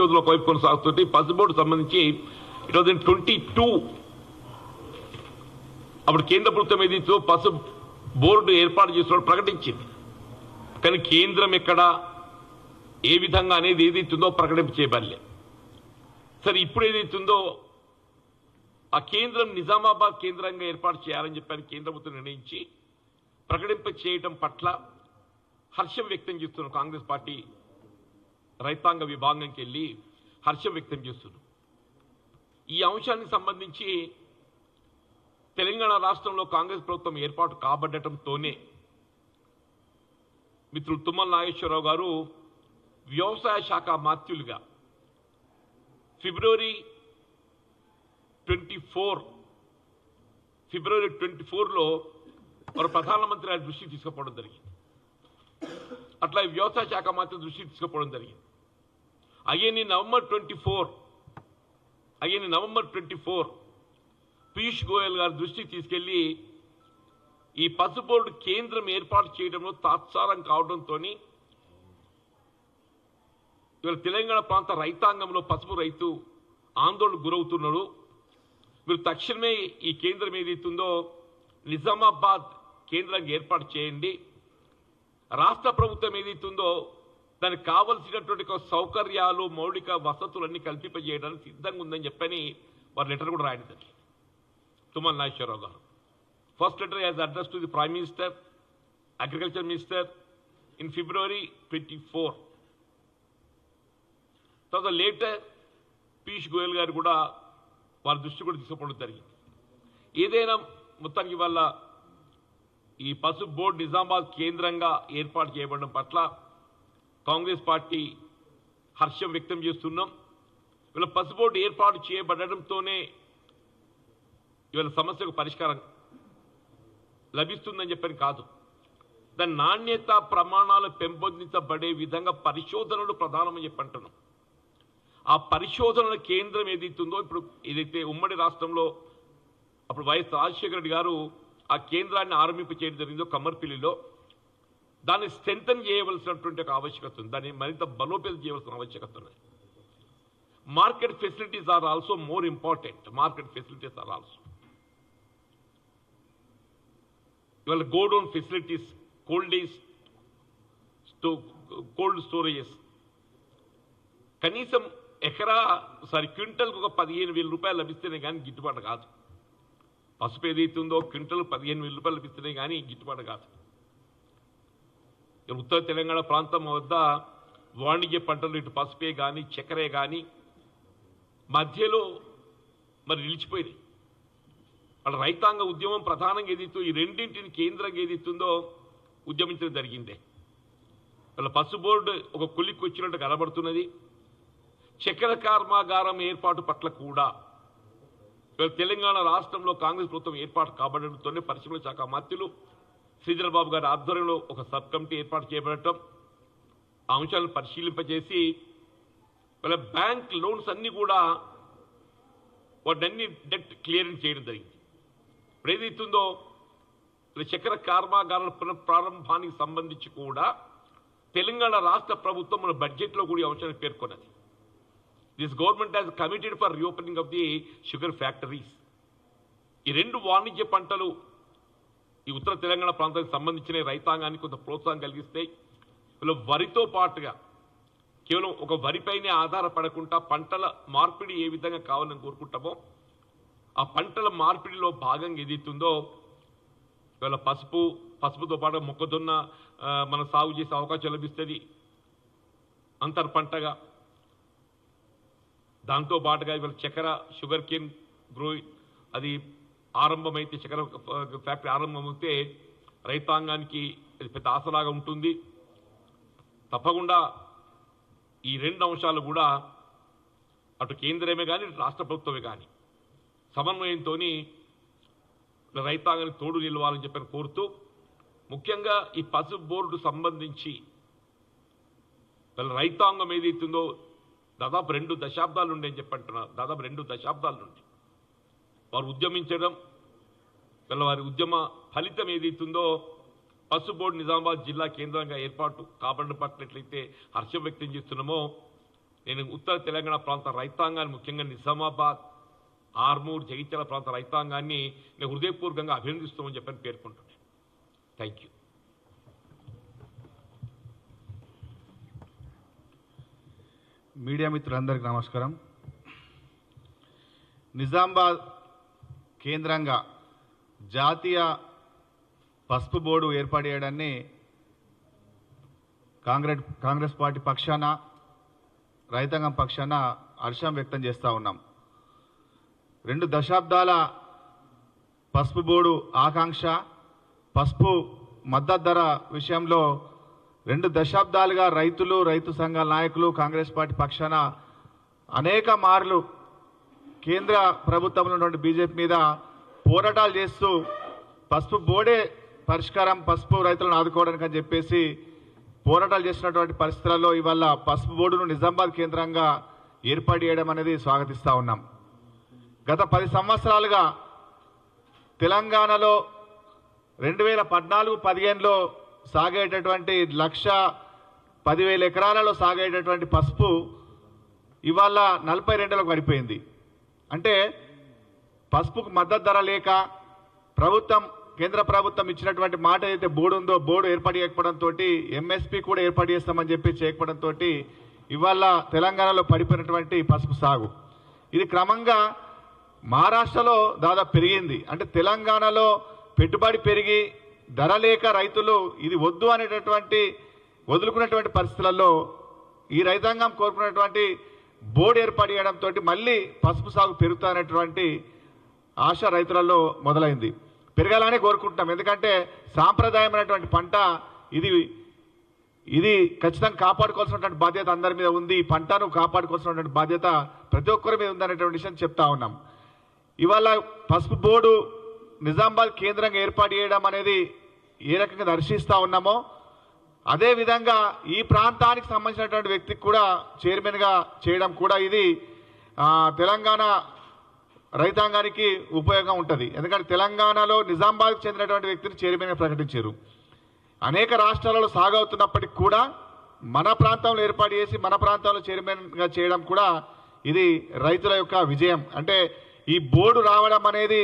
పరిశోధన ఒకవైపు కొనసాగుతుంది పసు బోర్డు సంబంధించి it was in twenty two అప్పుడు కేంద్ర ప్రభుత్వం ఏదైతే పసు బోర్డు ఏర్పాటు చేస్తున్నట్టు ప్రకటించింది. కానీ కేంద్రం ఎక్కడ ఏ విధంగా అనేది ఏదైతుందో ప్రకటింప చేయబడలే. సరే ఇప్పుడు ఏదైతుందో ఆ కేంద్రం నిజామాబాద్ కేంద్రంగా ఏర్పాటు చేయాలని చెప్పాను కేంద్ర ప్రభుత్వం నిర్ణయించి ప్రకటింప చేయటం పట్ల హర్షం వ్యక్తం చేస్తున్న కాంగ్రెస్ పార్టీ రైతాంగ విభాగంకి వెళ్ళి హర్షం వ్యక్తం చేస్తున్నారు. ఈ అంశానికి సంబంధించి తెలంగాణ రాష్ట్రంలో కాంగ్రెస్ ప్రభుత్వం ఏర్పాటు కాబడటంతోనే మిత్రులు తుమ్మల నాగేశ్వరరావు గారు వ్యవసాయ శాఖ మాత్యులుగా February twenty four February twenty ఫోర్లో వారు ప్రధానమంత్రి గారి దృష్టికి తీసుకుపోవడం జరిగింది. అట్లా వ్యవసాయ శాఖ మాత్రం దృష్టికి తీసుకుపోవడం జరిగింది. అయ్యని నవంబర్ ట్వంటీ ఫోర్. అయ్యని November twenty four. Piyush Goyal గారి దృష్టికి తీసుకెళ్ళి ఈ పసు బోర్డు కేంద్రం ఏర్పాటు చేయడంలో తాత్సారం కావడంతో ఇవాళ తెలంగాణ ప్రాంత రైతాంగంలో పసుపు రైతు ఆందోళనకు గురవుతున్నాడు. మీరు తక్షణమే ఈ కేంద్రం ఏదైతుందో నిజామాబాద్ కేంద్రానికి ఏర్పాటు చేయండి. రాష్ట్ర ప్రభుత్వం ఏదైతుందో దానికి కావలసినటువంటి సౌకర్యాలు మౌలిక వసతులన్నీ కల్పింపజేయడానికి సిద్ధంగా ఉందని చెప్పని వారి లెటర్ కూడా రాయడం జరిగింది. తుమ్మల నాగేశ్వరరావు గారు. First letter as address to the prime minister agriculture minister in February twenty four. తర్వాత లేటర్ పీయూష్ గోయల్ గారు కూడా వారి దృష్టి కూడా తీసుకోవడం జరిగింది. ఏదైనా మొత్తానికి వల్ల ఈ పసు బోర్డు నిజామాబాద్ కేంద్రంగా ఏర్పాటు చేయబడడం పట్ల కాంగ్రెస్ పార్టీ హర్షం వ్యక్తం చేస్తున్నాం. ఇవాళ పసుపోటు ఏర్పాటు చేయబడడంతోనే ఇవాళ సమస్యకు పరిష్కారం లభిస్తుందని చెప్పని కాదు. దాని నాణ్యత ప్రమాణాలు పెంపొందించబడే విధంగా పరిశోధనలు ప్రధానమని చెప్పంటున్నాం ఆ పరిశోధనల కేంద్రం ఏదైతుందో ఇప్పుడు ఏదైతే ఉమ్మడి రాష్ట్రంలో అప్పుడు వైఎస్ రాజశేఖర రెడ్డి గారు ఆ కేంద్రాన్ని ఆరంభింప చేయడం జరిగిందో కమ్మర్పిల్లిలో దాన్ని స్ట్రెంగ్తన్ చేయవలసినటువంటి ఒక ఆవశ్యకత ఉంది. దాన్ని మరింత బలోపేతం చేయవలసిన ఆవశ్యకత ఉంది market facilities are also more important. Market facilities are also. ఇవాళ గోడౌన్ ఫెసిలిటీస్ కోల్డ్ డేస్ స్టో కోల్డ్ స్టోరేజెస్. కనీసం ఎకరా సారీ క్వింటల్కి ఒక పదిహేను వేల రూపాయలు లభిస్తేనే కానీ గిట్టుబాటు కాదు. పసుపు ఏదైతుందో క్వింటల్ పదిహేను వేల రూపాయలు లభిస్తేనే కానీ గిట్టుబాటు కాదు. ఉత్తర తెలంగాణ ప్రాంతం వద్ద వాణిజ్య పంటలు ఇటు పసుపే కానీ చక్కెరే కానీ మధ్యలో మరి నిలిచిపోయినాయి. వాళ్ళ రైతాంగ ఉద్యమం ప్రధానంగా ఏదైతే ఈ రెండింటిని కేంద్రంగా ఏదైతుందో ఉద్యమించడం జరిగిందే. వాళ్ళ పసు బోర్డు ఒక కులికి వచ్చినట్టు కనబడుతున్నది. చక్కెర కర్మాగారం ఏర్పాటు పట్ల కూడా తెలంగాణ రాష్ట్రంలో కాంగ్రెస్ ప్రభుత్వం ఏర్పాటు కాబడడంతోనే పరిశ్రమల శాఖ మంత్రులు శ్రీధరబాబు గారి ఆధ్వర్యంలో ఒక సబ్ కమిటీ ఏర్పాటు చేయబడటం ఆ అంశాలను పరిశీలింపజేసి వాళ్ళ బ్యాంక్ లోన్స్ అన్ని కూడా వాటిని డెట్ క్లియరెన్స్ చేయడం జరిగింది. ఇప్పుడు ఏదైతుందో చక్కెర కర్మాగారాల పునః ప్రారంభానికి సంబంధించి కూడా తెలంగాణ రాష్ట్ర ప్రభుత్వం మన బడ్జెట్లో కూడా ఈ అంశాన్ని పేర్కొన్నది. This government has committed for reopening of the sugar factories ఈ రెండు వాణిజ్య పంటలు ఈ ఉత్తర తెలంగాణ ప్రాంతానికి సంబంధించిన రైతాంగానికి కొంత ప్రోత్సాహం కలిగిస్తాయి ఇలా వరితో పాటుగా కేవలం ఒక వరిపైనే ఆధారపడకుండా పంటల మార్పిడి ఏ విధంగా కావాలని కోరుకుంటామో ఆ పంటల మార్పిడిలో భాగంగా ఏదైతుందో ఇవాళ పసుపు పసుపుతో పాటు మొక్కజొన్న మనం సాగు చేసే అవకాశం లభిస్తుంది. అంతర్ పంటగా దాంతో పాటుగా ఇవాళ చక్కెర షుగర్ కేన్ గ్రో అది ఆరంభమైతే చక్కెర ఫ్యాక్టరీ ఆరంభమైతే రైతాంగానికి పెద్ద ఆశలాగా ఉంటుంది. తప్పకుండా ఈ రెండు అంశాలు కూడా అటు కేంద్రమే కానీ రాష్ట్ర ప్రభుత్వమే కానీ సమన్వయంతో రైతాంగానికి తోడు నిలవాలని చెప్పని కోరుతూ ముఖ్యంగా ఈ పసుపు బోర్డు సంబంధించి రైతాంగం ఏదైతుందో దాదాపు రెండు దశాబ్దాల నుండి అని చెప్పంటున్నారు దాదాపు రెండు దశాబ్దాల నుండి. వారు ఉద్యమించడం వీళ్ళ వారి ఉద్యమ ఫలితం ఏదైతుందో పసుపు బోర్డు నిజామాబాద్ జిల్లా కేంద్రంగా ఏర్పాటు కాబడిన హర్షం వ్యక్తం చేస్తున్నామో నేను ఉత్తర తెలంగాణ ప్రాంత రైతాంగాన్ని ముఖ్యంగా నిజామాబాద్ ఆర్మూర్ జగిత్యాల ప్రాంత రైతాంగాన్ని నేను హృదయపూర్వకంగా అభినందిస్తామని చెప్పని పేర్కొంటున్నాను. థ్యాంక్ యూ మీడియా మిత్రులందరికీ నమస్కారం. నిజామాబాద్ కేంద్రంగా జాతీయ పసుపు బోర్డు ఏర్పాటు చేయడాన్ని కాంగ్రెస్ కాంగ్రెస్ పార్టీ పక్షాన రైతాంగం పక్షాన హర్షం వ్యక్తం చేస్తూ ఉన్నాం. రెండు దశాబ్దాల పసుపు బోర్డు ఆకాంక్ష పసుపు మద్దతు ధర విషయంలో రెండు దశాబ్దాలుగా రైతులు రైతు సంఘాల నాయకులు కాంగ్రెస్ పార్టీ పక్షాన అనేక మార్లు కేంద్ర ప్రభుత్వంలో ఉన్నటువంటి బీజేపీ మీద పోరాటాలు చేస్తూ పసుపు బోర్డే పరిష్కారం పసుపు రైతులను ఆదుకోవడానికి అని చెప్పేసి పోరాటాలు చేసినటువంటి పరిస్థితులలో ఇవాళ పసుపు బోర్డును నిజామాబాద్ కేంద్రంగా ఏర్పాటు చేయడం అనేది స్వాగతిస్తూ ఉన్నాం. గత పది సంవత్సరాలుగా తెలంగాణలో రెండు వేల పద్నాలుగు పదిహేనులో సాగేటటువంటి లక్ష పదివేల ఎకరాలలో సాగేటటువంటి పసుపు ఇవాళ నలభై రెండులకు పడిపోయింది అంటే పసుపుకు మద్దతు ధర లేక ప్రభుత్వం కేంద్ర ప్రభుత్వం ఇచ్చినటువంటి మాట అయితే బోర్డు ఉందో బోర్డు ఏర్పాటు చేయకపోవడంతో ఎంఎస్పి కూడా ఏర్పాటు చేస్తామని చెప్పి చేయకపోవడంతో ఇవాళ తెలంగాణలో పడిపోయినటువంటి పసుపు సాగు. ఇది క్రమంగా మహారాష్ట్రలో దాదాపు పెరిగింది. అంటే తెలంగాణలో పెట్టుబడి పెరిగి ధర లేక రైతులు ఇది వద్దు అనేటటువంటి వదులుకున్నటువంటి పరిస్థితులలో ఈ రైతాంగం కోరుకున్నటువంటి బోర్డు ఏర్పాటు చేయడంతో మళ్ళీ పసుపు సాగు పెరుగుతానటువంటి ఆశ రైతులలో మొదలైంది. పెరగాలనే కోరుకుంటున్నాం. ఎందుకంటే సాంప్రదాయమైనటువంటి పంట ఇది ఇది ఖచ్చితంగా కాపాడుకోవాల్సినటువంటి బాధ్యత అందరి మీద ఉంది. ఈ పంటను కాపాడుకోవాల్సినటువంటి బాధ్యత ప్రతి ఒక్కరి మీద ఉందనేటువంటి విషయం చెప్తా ఉన్నాం. ఇవాళ పసుపు బోర్డు నిజామాబాద్ కేంద్రంగా ఏర్పాటు చేయడం అనేది ఏ రకంగా దర్శిస్తూ ఉన్నామో అదే విధంగా ఈ ప్రాంతానికి సంబంధించినటువంటి వ్యక్తికి కూడా చైర్మన్గా చేయడం కూడా ఇది తెలంగాణ రైతాంగానికి ఉపయోగం ఉంటుంది. ఎందుకంటే తెలంగాణలో నిజామాబాద్కి చెందినటువంటి వ్యక్తిని చైర్మన్గా ప్రకటించారు. అనేక రాష్ట్రాలలో సాగవుతున్నప్పటికీ కూడా మన ప్రాంతంలో ఏర్పాటు చేసి మన ప్రాంతంలో చైర్మన్గా చేయడం కూడా ఇది రైతుల యొక్క విజయం. అంటే ఈ బోర్డు రావడం అనేది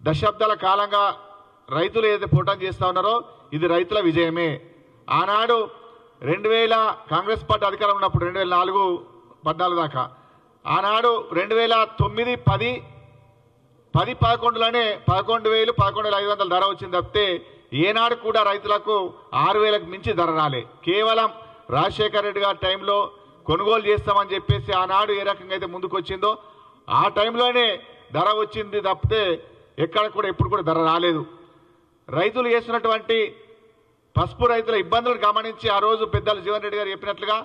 దశాబ్దాల కాలంగా రైతులు ఏదైతే పోటం చేస్తూ ఉన్నారో ఇది రైతుల విజయమే. ఆనాడు రెండు వేల కాంగ్రెస్ పార్టీ అధికారం ఉన్నప్పుడు రెండు వేల నాలుగు పద్నాలుగు దాకా. ఆనాడు రెండు వేల తొమ్మిది పది పది పదకొండులోనే పదకొండు వేలు పదకొండు వేల ఐదు వందల ధర వచ్చింది తప్పితే ఏనాడు కూడా రైతులకు ఆరు వేలకు మించి ధర రాలే. కేవలం రాజశేఖర రెడ్డి గారి టైంలో కొనుగోలు చేస్తామని చెప్పేసి ఆనాడు ఏ రకంగా అయితే ముందుకు వచ్చిందో ఆ టైంలోనే ధర వచ్చింది తప్పితే ఎక్కడ కూడా ఎప్పుడు కూడా ధర రాలేదు. రైతులు చేసినటువంటి పసుపు రైతుల ఇబ్బందులు గమనించి ఆ రోజు పెద్దలు జీవన్ రెడ్డి గారు చెప్పినట్లుగా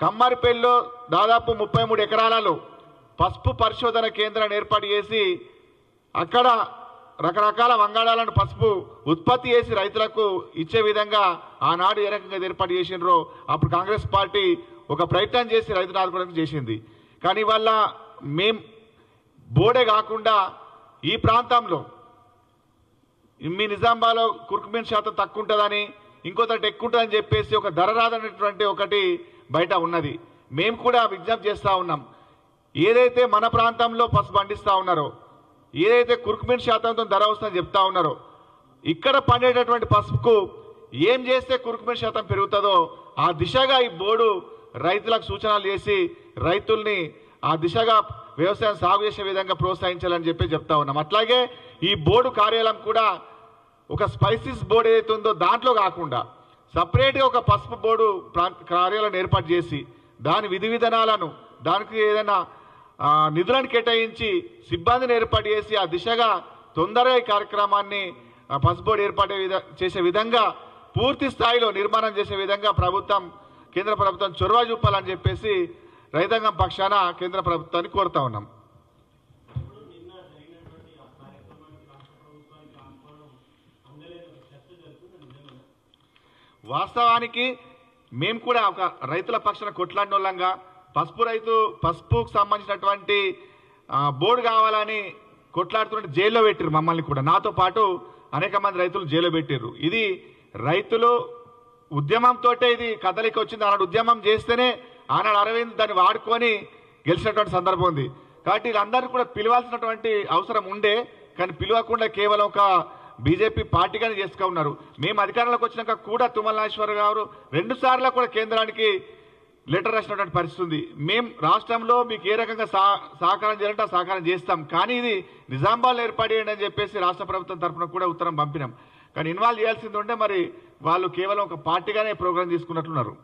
కమ్మరిపల్లిలో దాదాపు ముప్పై మూడు ఎకరాలలో పసుపు పరిశోధన కేంద్రాన్ని ఏర్పాటు చేసి అక్కడ రకరకాల వంగాళాలను పసుపు ఉత్పత్తి చేసి రైతులకు ఇచ్చే విధంగా ఆనాడు ఏ రకంగా ఏర్పాటు చేసినారో అప్పుడు కాంగ్రెస్ పార్టీ ఒక ప్రయత్నం చేసి రైతులు ఆదుకోవడానికి చేసింది. కానీ వల్ల మేం బోడే కాకుండా ఈ ప్రాంతంలో మీ నిజామాబాద్లో కుర్కుమీన్ శాతం తక్కువ ఉంటుందని ఇంకోటి ఎక్కువ అని చెప్పేసి ఒక ధర రాదనేటువంటి ఒకటి బయట ఉన్నది. మేము కూడా విజ్ఞప్తి చేస్తూ ఉన్నాం. ఏదైతే మన ప్రాంతంలో పసుపు పండిస్తూ ఉన్నారో ఏదైతే కుర్కుమీన్ శాతంతో ధర వస్తుందని చెప్తా ఉన్నారో ఇక్కడ పండేటటువంటి పసుపుకు ఏం చేస్తే కురుకుమీన్ శాతం పెరుగుతుందో ఆ దిశగా ఈ బోర్డు రైతులకు సూచనలు చేసి రైతుల్ని ఆ దిశగా వ్యవసాయం సాగు చేసే విధంగా ప్రోత్సహించాలని చెప్పి చెప్తా ఉన్నాం. అట్లాగే ఈ బోర్డు కార్యాలయం కూడా ఒక స్పైసెస్ బోర్డు ఏదైతే ఉందో దాంట్లో కాకుండా సపరేట్గా ఒక పసుపు బోర్డు ప్రాంత కార్యాలయం ఏర్పాటు చేసి దాని విధి విధానాలను దానికి ఏదైనా నిధులను కేటాయించి సిబ్బందిని ఏర్పాటు చేసి ఆ దిశగా తొందరగా ఈ కార్యక్రమాన్ని పసుపు బోర్డు ఏర్పాటు చేసే విధంగా పూర్తి స్థాయిలో నిర్మాణం చేసే విధంగా ప్రభుత్వం కేంద్ర ప్రభుత్వం చొరవ చూపాలని చెప్పేసి రైతాంగం పక్షాన కేంద్ర ప్రభుత్వాన్ని కోరుతా ఉన్నాం. వాస్తవానికి మేము కూడా ఒక రైతుల పక్షాన కొట్లాడినోళ్ళంగా పసుపు రైతు పసుపుకు సంబంధించినటువంటి బోర్డు కావాలని కొట్లాడుతుంటే జైల్లో పెట్టారు మమ్మల్ని కూడా. నాతో పాటు అనేక మంది రైతులు జైల్లో పెట్టారు ఇది రైతులు ఉద్యమంతో ఇది కదలిక వచ్చింది ఆనాడు ఉద్యమం చేస్తేనే ఆనాడు అరవింద్ దాన్ని వాడుకొని గెలిచినటువంటి సందర్భం ఉంది. కాబట్టి వీళ్ళందరూ కూడా పిలవాల్సినటువంటి అవసరం ఉండే కానీ పిలవకుండా కేవలం ఒక బీజేపీ పార్టీగానే చేసుకున్నారు ఉన్నారు. మేము అధికారంలోకి వచ్చినాక కూడా తుమ్మల నాగేశ్వర గారు రెండు సార్లు కూడా కేంద్రానికి లెటర్ రాసినటువంటి పరిస్థితి ఉంది. మేము రాష్ట్రంలో మీకు ఏ రకంగా సహకారం చేయాలంటే సహకారం చేస్తాం. కానీ ఇది నిజామాబాద్ ఏర్పాటు చేయండి అని చెప్పేసి రాష్ట్ర ప్రభుత్వం తరఫున కూడా ఉత్తరం పంపినాం. కానీ ఇన్వాల్వ్ చేయాల్సింది ఉంటే మరి వాళ్ళు కేవలం ఒక పార్టీగానే ప్రోగ్రాం తీసుకున్నట్లున్నారు.